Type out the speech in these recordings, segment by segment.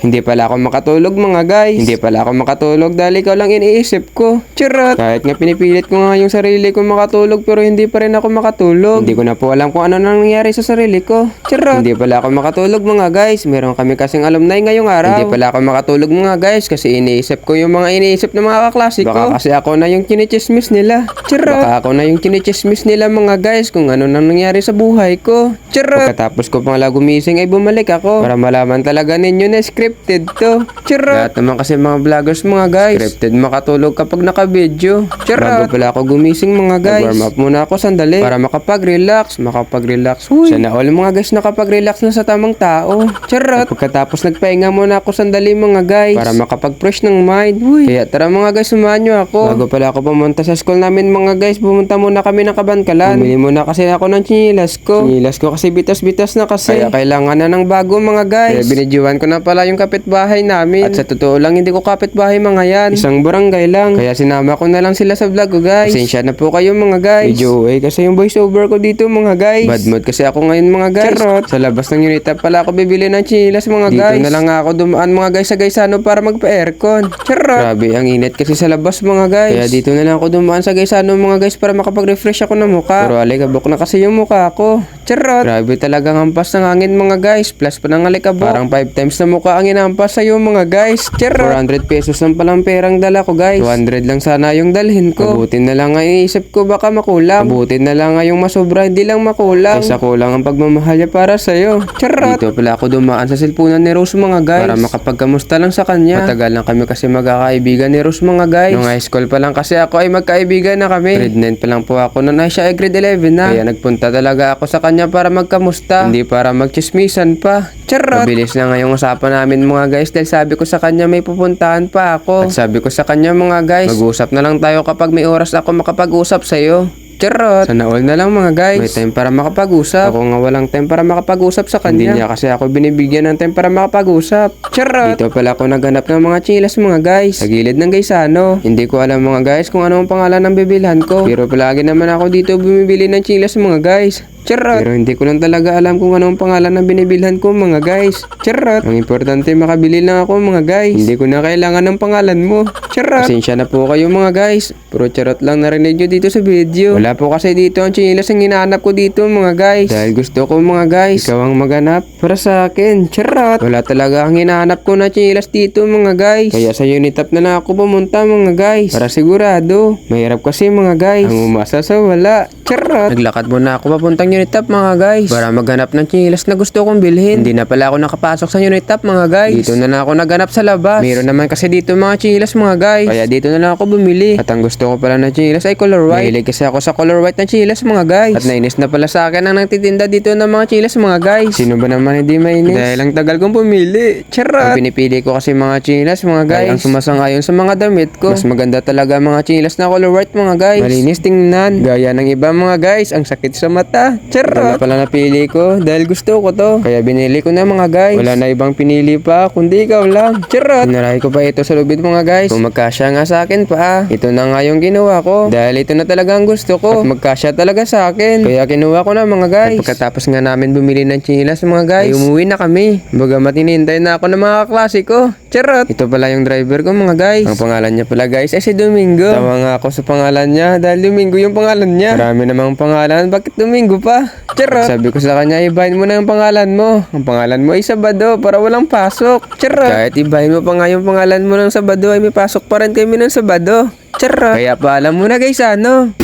Hindi pala ako makatulog mga guys. Hindi pala ako makatulog dahil ikaw lang iniisip ko. Charot. Kahit nga pinipilit ko nga yung sarili ko makatulog pero hindi pa rin ako makatulog. Hindi ko na po alam kung ano nang nangyari sa sarili ko. Charot. Hindi pala ako makatulog mga guys. Meron kami kasing alumni ngayong araw. Hindi pala ako makatulog mga guys kasi iniisip ko yung mga iniisip ng mga kaklase ko. Baka kasi ako na yung chinichismis nila. Charot. Baka ako na yung chinichismis nila mga guys kung ano nang nangyari sa buhay ko. Charot. Pagkatapos ko pang gumising ay bumalik ako para malaman talaga ninyo na scripted to. Charot. Lahat naman kasi mga vloggers mga guys. Scripted makatulog kapag naka-video. Charot. Bago pala ako gumising mga guys. Warm up muna ako sandali para makapag-relax. Makapag-relax. Sana all mga guys nakapag-relax na sa tamang tao. Charot. At pagkatapos nagpahinga muna ako sandali mga guys. Para makapag-fresh ng mind. Huy. Kaya tara mga guys sumahan nyo ako. Bago pala ako pumunta sa school namin mga guys. Pumunta muna kami ng Kabankalan. Bumili muna kasi ako ng chinilas ko. Chinilas ko kasi bitas-bitas na kasi. Kaya kailangan na ng bago mga guys. Kaya binidyohan ko na pala yung kapitbahay namin. At sa totoo lang hindi ko kapitbahay mga yan. Isang barangay lang. Kaya sinama ko na lang sila sa vlog ko guys. Pasensya na po kayo mga guys. Medyo eh kasi yung voice over ko dito mga guys. Bad mood kasi ako ngayon mga guys. Charot. Sa labas ng unit up pala ako bibili ng chinilas mga guys. Dito na lang ako dumaan mga guys sa Gaisano para magpa-aircon. Charot. Grabe ang init kasi sa labas mga guys. Kaya dito na lang ako dumaan sa Gaisano mga guys para makapag-refresh ako ng muka. Pero alikabok na kasi yung muka ko. Charot. Grabe talagang hampas ng hangin mga guys. Plus pa ng alikabok. Parang 5 times na muka ang inampas sa'yo mga guys. Charot. 400 pesos lang palang perang dala ko guys. 200 lang sana yung dalhin ko. Mabuti na lang nga iniisip ko baka makulang. Mabuti na lang nga yung masobra hindi lang makulang. Kaysa kulang ang pagmamahal niya para sa'yo. Charot. Dito pala ako dumaan sa silpunan ni Rose mga guys. Para makapagkamusta lang sa kanya. Matagal lang kami kasi magkakaibigan ni Rose mga guys. Nung high school pa lang kasi ako ay magkaibigan na kami. Grade 9 pa lang po ako nun ay siya ay grade 11 na. Kaya nagpunta talaga ako sa kanya para magkamusta. Hindi para magchismisan pa. Charot. Mabilis na nga yung usapan namin mga guys dahil sabi ko sa kanya may pupuntahan pa ako. At sabi ko sa kanya mga guys, mag-usap na lang tayo kapag may oras ako makapag-usap sa'yo. Charot. Sana all na lang mga guys. May time para makapag-usap. Ako nga walang time para makapag-usap sa kanya. Hindi niya kasi ako binibigyan ng time para makapag-usap. Charot. Dito pala ako naghanap ng mga chilas mga guys. Sa gilid ng Gaisano. Hindi ko alam mga guys kung ano ang pangalan ng bibilhan ko. Pero palagi naman ako dito bumibili ng chilas mga guys. Charot. Pero hindi ko lang talaga alam kung ano ang pangalan ng binibilhan ko mga guys. Charot. Ang importante makabili lang ako mga guys. Hindi ko na kailangan ng pangalan mo. Charot. Pasensya na po kayo mga guys. Puro charot lang narinig nyo dito sa video. Wala po kasi dito ang chinilas ang hinahanap ko dito mga guys. Dahil gusto ko mga guys. Ikaw ang maganap para sa akin. Charot. Wala talaga ang hinahanap ko na chinilas dito mga guys. Kaya sa unit up na lang ako pumunta mga guys. Para sigurado. Mahirap kasi mga guys. Ang umasa sa wala. Charot. Naglakad muna ako papuntang unit up mga guys. Para maghanap ng chinilas na gusto kong bilhin. Hindi na pala ako nakapasok sa unit up mga guys. Dito na lang ako naghanap sa labas. Meron naman kasi dito mga chinilas mga guys. Kaya dito na lang ako bumili. At ang gusto ko pala na chinilas ay color white. Mahilig kasi ako sa color white na chinilas mga guys. At nainis na pala sa akin ang nagtitinda dito ng mga chinilas mga guys. Sino ba naman hindi mainis? Dahil ang tagal kong pumili. Charot. Ang pinipili ko kasi mga chinilas mga guys. ang sumasangayon sa mga damit ko. Mas maganda talaga mga chinilas na color white mga guys. Malinis tingnan. Gaya ng iba mga guys. Ang sakit sa mata. Charot. Wala pala napili ko dahil gusto ko to. Kaya binili ko na mga guys. Wala na ibang pinili pa kundi ikaw lang. Charot. Tinarahi ko pa ito sa lubid mga guys. Kung magkasya nga sa akin pa. Ito na nga yung ginawa ko. Dahil ito na talaga ang gusto ko. At magkasya talaga sa akin. Kaya kinuha ko na mga guys. At pagkatapos nga namin bumili ng chinilas mga guys. Ay umuwi na kami. Bagamat hinihintay na ako ng mga kaklase ko. Charot. Ito pala yung driver ko mga guys. Ang pangalan niya pala guys ay si Domingo. Tama nga ako sa pangalan niya dahil Domingo yung pangalan niya. Marami namang pangalan. Bakit Domingo pa? Charot. Sabi ko sa kanya, ibahin mo na yung pangalan mo. Ang pangalan mo ay Sabado para walang pasok. Charot. Kahit ibahin mo pa nga yung pangalan mo ng Sabado ay may pasok pa rin kami ng Sabado. Charot. Kaya pa alam mo na guys ano.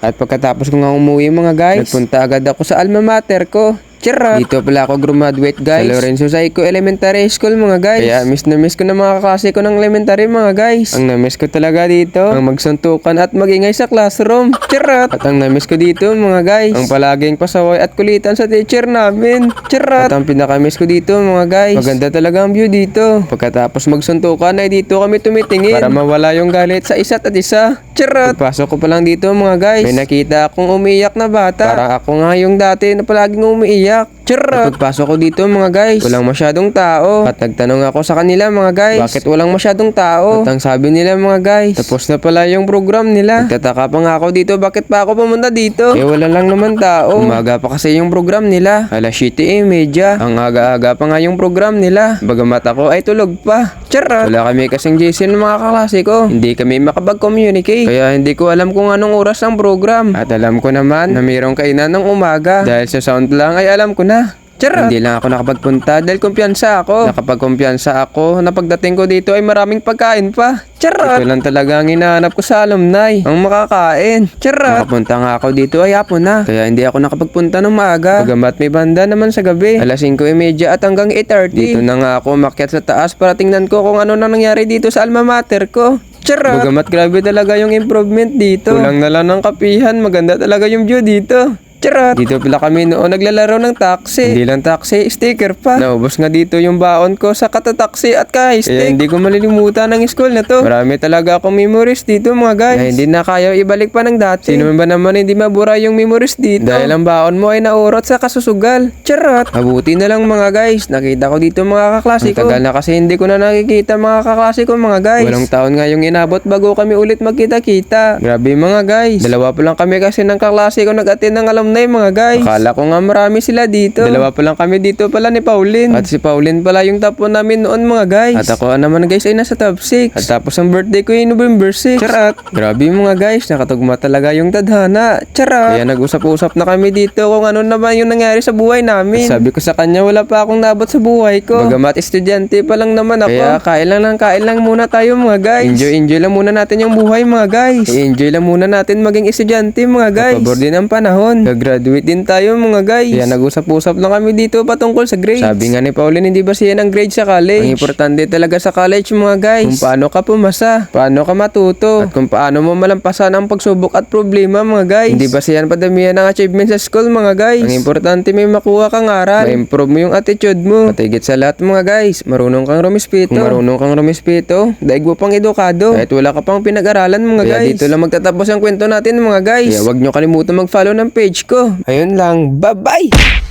At pagkatapos ko nga umuwi mga guys, nagpunta agad ako sa alma mater ko. Charot! Dito pala ako graduate guys. Sa Lorenzo Saico Elementary School mga guys. Kaya miss na miss ko na mga kaklase ko ng elementary mga guys. Ang na-miss ko talaga dito, ang magsuntukan at magingay sa classroom. Charot! At ang na-miss ko dito mga guys, ang palaging pasaway at kulitan sa teacher namin. Charot! At ang pinaka-miss ko dito mga guys, maganda talaga ang view dito. Pagkatapos magsuntukan ay dito kami tumitingin para mawala yung galit sa isa't at isa. Charot! Pagpasok ko pa lang dito mga guys, may nakita akong umiiyak na bata. Parang ako nga yung dati na palaging umiiyak. Umiiyak. Charot! Pagpasok ko dito mga guys, walang masyadong tao. At nagtanong ako sa kanila mga guys, bakit walang masyadong tao? At ang sabi nila mga guys, tapos na pala yung program nila. Nagtataka pa nga ako dito, bakit pa ako pumunta dito? Eh wala lang naman tao. Umaga pa kasi yung program nila. Alas 7 eh, medya. Ang aga-aga pa nga yung program nila. Bagamat ako ay tulog pa. Charot! Wala kami kasing JC ng mga kaklase ko. Hindi kami makapag-communicate. Kaya hindi ko alam kung anong oras ang program. At alam ko naman na mayroong kainan ng umaga. Dahil sa sound lang ay alam ko na. Charot! Hindi lang ako nakapagpunta dahil kumpiyansa ako. Nakapagkumpiyansa ako na pagdating ko dito ay maraming pagkain pa. Charot! Ito lang talaga ang hinahanap ko sa alumni. Ang makakain. Charot! Nakapunta nga ako dito ay hapon na. Kaya hindi ako nakapagpunta ng maaga. Pagamat may banda naman sa gabi. Alas 5.30 at hanggang 8.30. Dito na nga ako umakyat sa taas para tingnan ko kung ano na nangyari dito sa alma mater ko. Charot! Bagamat grabe talaga yung improvement dito. Kulang na lang ng kapihan. Maganda talaga yung view dito. Charot! Dito pala kami noon naglalaro ng taxi. Hindi lang taxi, sticker pa. Naubos nga dito yung baon ko sa katataksi at kahit Kaya hindi ko malilimutan ang school na to. Marami talaga akong memories dito mga guys. Na hindi na kaya ibalik pa ng dati. Sino man ba naman hindi mabura yung memories dito? Dahil ang baon mo ay naurot sa kasusugal. Charot! Mabuti na lang mga guys. Nakita ko dito mga kaklase ko. Tagal na kasi hindi ko na nakikita mga kaklase ko mga guys. Walang taon nga yung inabot bago kami ulit magkita-kita. Grabe mga guys. Dalawa pa lang kami kasi ng kaklase ko nag-attend ng alumni mga guys. Akala ko nga marami sila dito. Dalawa pa lang kami dito pala ni Pauline. At si Pauline pala yung top 1 namin noon mga guys. At ako naman guys ay nasa top 6. At tapos ang birthday ko ay November 6. Charot. Grabe mga guys, nakatugma talaga yung tadhana. Charot. Kaya nag-usap-usap na kami dito kung ano naman yung nangyari sa buhay namin. At sabi ko sa kanya wala pa akong nabot sa buhay ko. Bagamat estudyante pa lang naman ako. Kaya kain lang lang kain lang muna tayo mga guys. Enjoy enjoy lang muna natin yung buhay mga guys. enjoy lang muna natin maging estudyante mga guys. Pabor din ang panahon. Gagraduate din tayo mga guys. Kaya nag-usap-usap lang kami dito patungkol sa grades. Sabi nga ni Pauline hindi ba siya ng grade sa college? Ang importante talaga sa college mga guys. Kung paano ka pumasa, paano ka matuto, at kung paano mo malampasan ang pagsubok at problema mga guys. Hindi ba siya padamihan ng achievement sa school mga guys? Ang importante may makuha kang aral. Ma-improve mo yung attitude mo. At higit sa lahat mga guys, marunong kang rumispito. Kung marunong kang rumispito, daig mo pang edukado. Kahit wala ka pang pinag-aralan mga guys. Kaya dito lang magtatapos ang kwento natin mga guys. Kaya wag nyo kalimutan mag-follow ng page ko. Ayun lang, bye-bye!